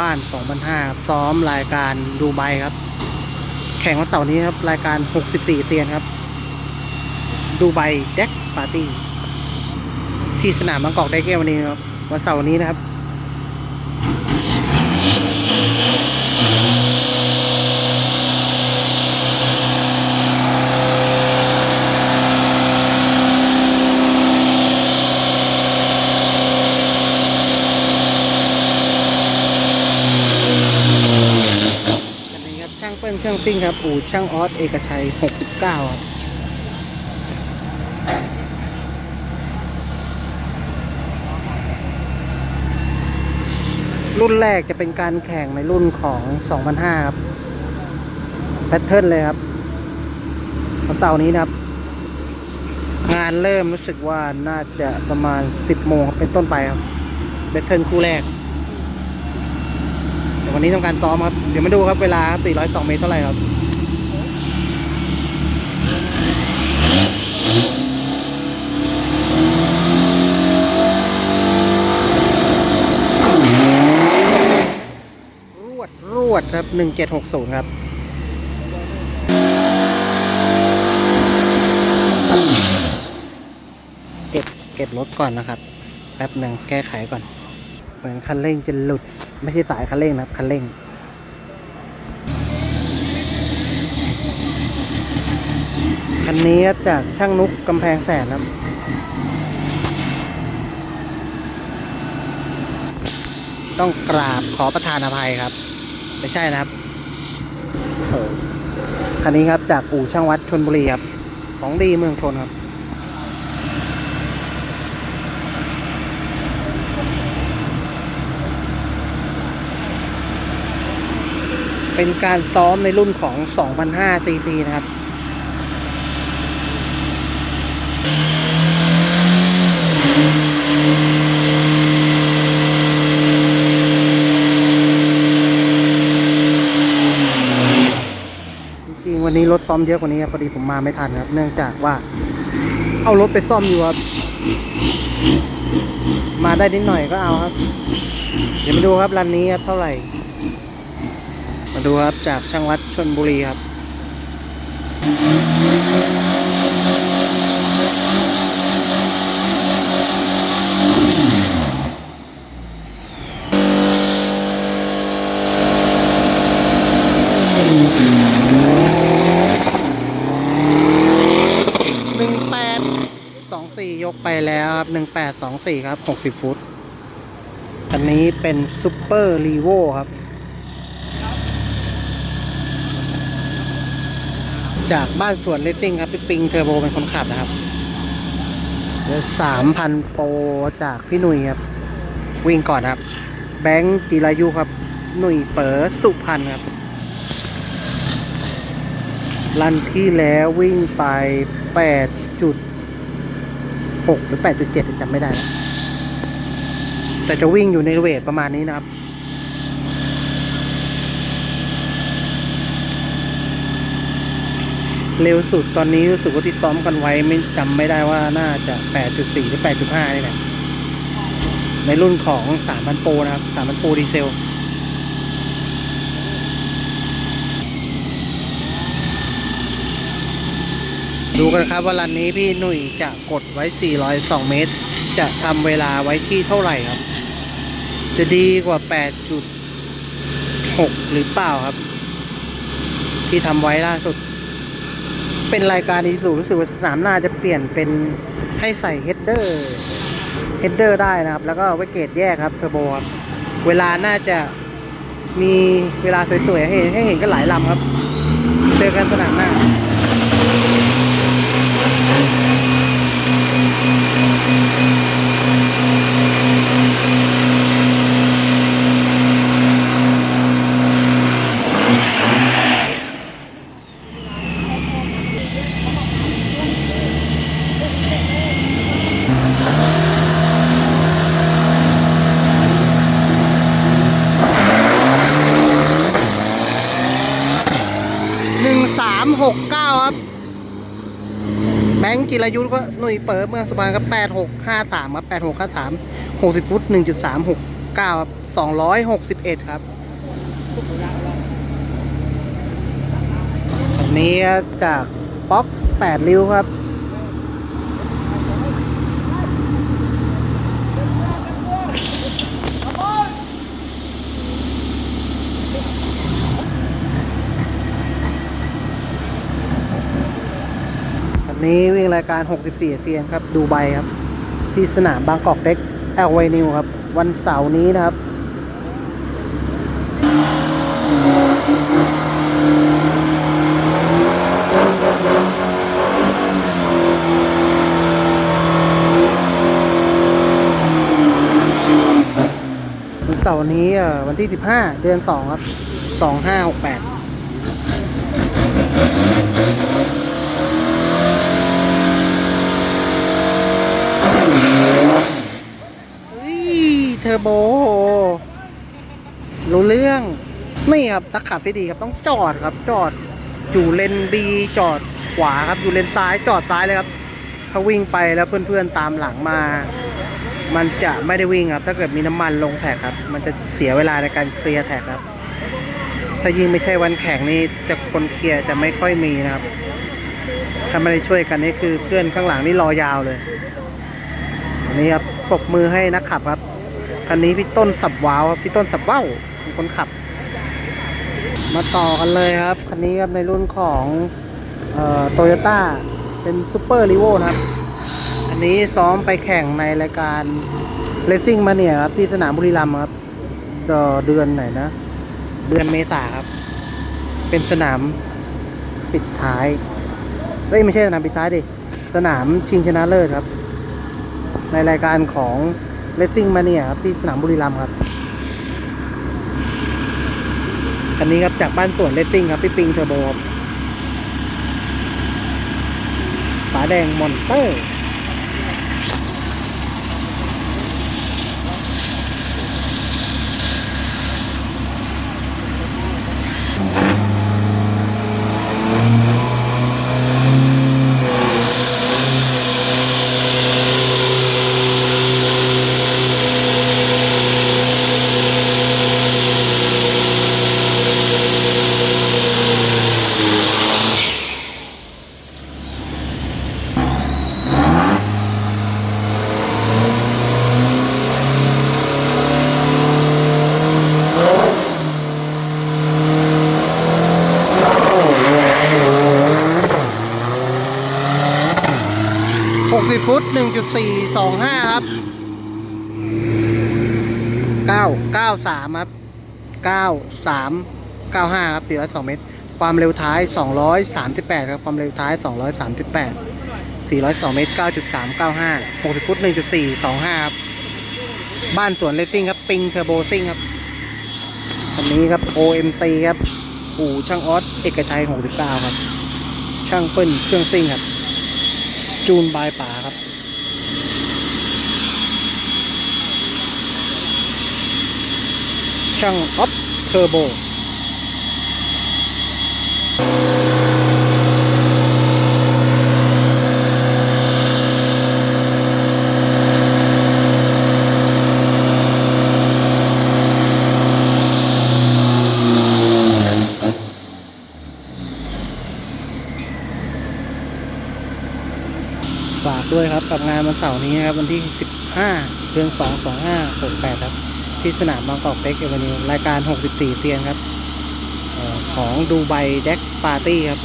บ้าน2005ซ้อมรายการดูไบครับ แข่งวันเสาร์นี้ครับ รายการ 64 เซียนครับ ดูไบเด็กปาร์ตี้ ที่สนามบางกอกได้แก้วันนี้ครับ วันเสาร์นี้นะครับ อันนี้ครับ ช่างเปิ้ลเครื่อง ซิ่งครับ อู่ช่างออสเอกชัย 69 ครับรุ่นแรกจะเป็นการแข่งในรุ่นของ 2005 ครับ แพทเทิร์นเลยครับวันเสาร์นี้นะครับ งานเริ่มรู้สึกว่าน่าจะประมาณ 10 โมงเป็นต้นไปครับ แพทเทิร์นคู่แรก วันนี้ทำการซ้อมครับ เดี๋ยวมาดูครับเวลาครับ402 เมตรเท่าไหร่ครับรวดรวดครับ 1760 ครับเก็บเก็บรถก่อนนะครับ แป๊บหนึ่งแก้ไขก่อน เหมือนคันเร่งจะหลุด ไม่ใช่สายคันเร่งนะครับ คันเร่ง คันนี้จากช่างนุกกำแพงแสนครับ ต้องกราบขอประทานอภัยครับ ไม่ใช่นะครับคันนี้ครับจากอู่ช่างวัดชนบุรีครับ ของดีเมืองชนครับ เป็นการซ้อมในรุ่นของ2005 cc นะครับ จริงๆวันนี้รถซ้อมเยอะกว่านี้ครับพอดีผมมาไม่ทันครับ เนื่องจากว่า เอารถไปซ่อมอยู่ครับมาได้นิดหน่อยก็เอาครับ เดี๋ยวมาดูครับรันนี้ครับเท่าไหร่ มาดูครับจากช่างวัดชนบุรีครับ หนึ่งแปดสองสี่ยกไปแล้วครับหนึ่งแปดสองสี่ครับหกสิบฟุต อันนี้เป็นซูเปอร์รีโวครับ จากบ้านสวนเลสซิ่งครับพี่ปิงเทอร์โบเป็นคนขับนะครับสามพันโปรจากพี่หนุ่ยครับ วิ่งก่อนครับ แบงค์จิรายุครับ หนุ่ยเป๋อสุพรรณครับ รันที่แล้ววิ่งไป8.6หกหรือ8.7จำไม่ได้ แต่จะวิ่งอยู่ในเวทประมาณนี้นะครับ เร็วสุดตอนนี้รู้สึกว่าที่ซ้อมกันไว้ไม่จำไม่ได้ว่าน่าจะ 8.4 หรือ 8.5 นี่แหละในรุ่นของ 3,000 โปรนะครับ 3,000 โปรดีเซลดูกันครับว่ารันนี้พี่หนุ่ยจะกดไว้ 402 เมตร จะทำเวลาไว้ที่เท่าไหร่ครับ จะดีกว่า 8.6 หรือเปล่าครับ ที่ทำไว้ล่าสุด เป็นรายการอีสูรู้สึกว่าสนามหน้าจะเปลี่ยนเป็นให้ใส่เฮดเดอร์เฮดเดอร์ได้นะครับ แล้วก็ไว้เกตแยกครับเทอร์โบครับเวลาน่าจะมีเวลาสวยๆให้ให้เห็นก็หลายลำครับ เจอกันสนามหน้าามหกเก้าครับ แบงค์จิรายุทธ์ก็หนุ่ยเปิดเมืองสุพรรณครับแปดหกห้าสามครับแปดหกห้าสามหกสิบฟุตหนึ่งจุดสามหกเก้าครับเอ็ดครับอันนี้จากป๊อกแปดริ้วครับ นี้วิ่งรายการ 64เซียนครับ ดูไบครับ ที่สนามบางกอกเด็กแอลเวนิวครับ วันเสาร์นี้นะครับวันเสาร์นี้อ่อวันที่ 15 เดือน 2 ครับ 2568 เฮ้ย เท อร์โบรู้เรื่อง นี่ครับนักขับที่ดีครับต้องจอดครับ จอดอยู่เลนบีจอดขวาครับอยู่เลนซ้ายจอดซ้ายเลยครับถ้าวิ่งไปแล้วเพื่อนๆตามหลังมา มันจะไม่ได้วิ่งครับ ถ้าเกิดมีน้ำมันลงแท็กครับ มันจะเสียเวลาในการเคลียร์แท็กครับ ถ้ายิ่งไม่ใช่วันแข่งนี่จะคนเคลียร์จะไม่ค่อยมีนะครับถ้าไม่ได้ช่วยกันนี่คือเพื่อนข้างหลังนี่รอยาวเลยนนี้ครับปรบมือให้นักขับครับ คันนี้พี่ต้นสับว้าวครับพี่ต้นสับว้าวเป็นคนขับ มาต่อกันเลยครับ คันนี้ครับในรุ่นของโตโยต้าเป็นซูเปอร์ลีโวนะครับ อันนี้ซ้อมไปแข่งในรายการเลสซิ่งมาเนี่ยครับ ที่สนามบุรีรัมย์ครับเดือนไหนนะ เดือนเมษาครับ เป็นสนามปิดท้ายเอ้ยไม่ใช่สนามปิดท้ายดิ สนามชิงชนะเลิศครับ ในรายการของ เลสซิ่งมาเนี่ยครับที่สนามบุรีรัมย์ครับคันนี้ครับจากบ้านสวนเลสซิ่งครับพี่ปิงเทอร์โบครับฝาแดงมอนเตอร์ 60 ฟุต 1.425 ครับ 9 93 ครับ 93 95 ครับ402เมตร ความเร็วท้าย 238 ครับ ความเร็วท้าย 238 402 เมตร 9.395 60ฟุต 1.425 ครับ บ้านสวนเลสซิ่งครับ ปิงเทอร์โบซิ่งครับอันนี้ครับ OMC ครับ อู่ช่างออส เอกชัย 69 ครับ ช่างเปิ้ลเครื่องซิ่งครับ จูนบายป่าครับ ช่างออฟเทอร์โบ ด้วยครับกับงานวันเสาร์นี้ครับวันที่ 15 เดือน 2 25 68 ครับ ที่สนามบางกอกเต็กเอเวนิวรายการ 64 เซียนครับออของดูไบเด็กปาร์ตี้ครับ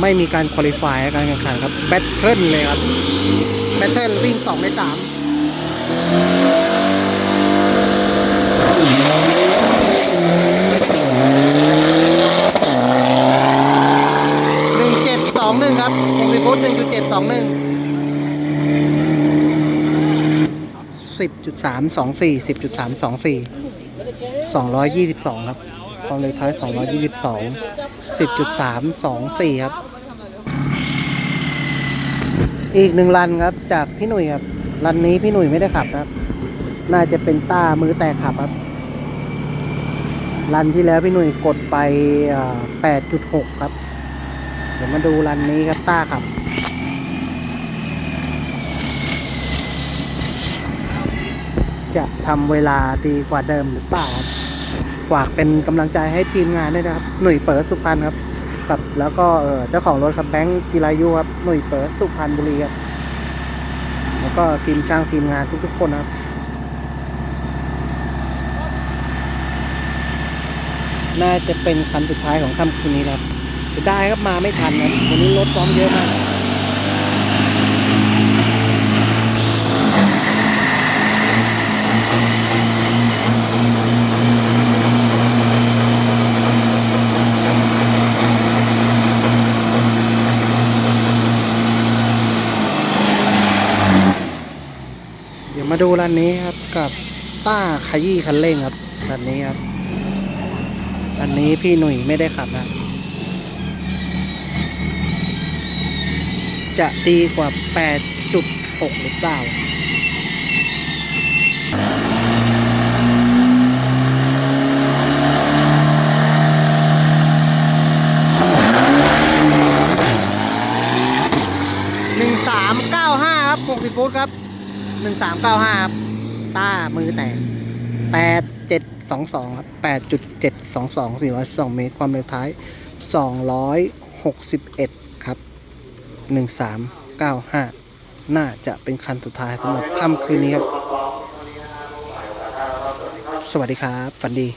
ไม่มีการคุริฟายการแข่งขันครับ แบทเทิลเลยครับ แบทเทิลวิ่ง2ใน3 องหนึ่งครับ60ฟุต1.721ร้อยยี่สิบสองครับความเร็วท้ายสองร้อยยี่สิบสองสิบจุดสามสองสี่ครับ อีกหนึ่งรันครับ จากพี่หนุ่ยครับ รันนี้พี่หนุ่ยไม่ได้ขับครับ น่าจะเป็นต้ามือแตกขับครับ รันที่แล้วพี่หนุ่ยกดไปแปดจุดหกครับ เดี๋ยวมาดูรันนี้ครับต้าครับจะทำเวลาดีกว่าเดิมหรือเปล่าฝากเป็นกำลังใจให้ทีมงานด้วยนะครับ หนุ่ยเปิดสุพรรณครับกับแล้วก็เจ้าของรถคับแบงค์กีรายุครับหนุ่ยเปิดสุพรรณบุรีครับแล้วก็ทีมช่างทีมงานทุกๆคนครับ น่าจะเป็นคันสุดท้ายของค่ำคืนนี้ครับ เสียดายครับมาไม่ทันครับวันนี้รถซ้อมเยอะมากเดี๋ยวมาดูร้านนี้ครับกับต้าขยี้คันเร่งครับร้านนี้ครับ อันนี้พี่หนุ่ยไม่ได้ขับนะ จะดีกว่า 8.6 หรือเปล่าหนึ่งสามเก้าห้าครับหกสิบฟุตครับหนึ่งสามเก้าห้าครับ ต้ามือแตกแปดเจ็ดสองสองครับแปดจุดเจ็ดสองสองสี่ร้อยสองเมตร ความเร็วท้ายส องร้อยหนึ่งสามเก้าห้าน่าจะเป็นคันสุดท้ายสำหรับค่ำคืนนี้ครับ สวัสดีครับ ฝันดี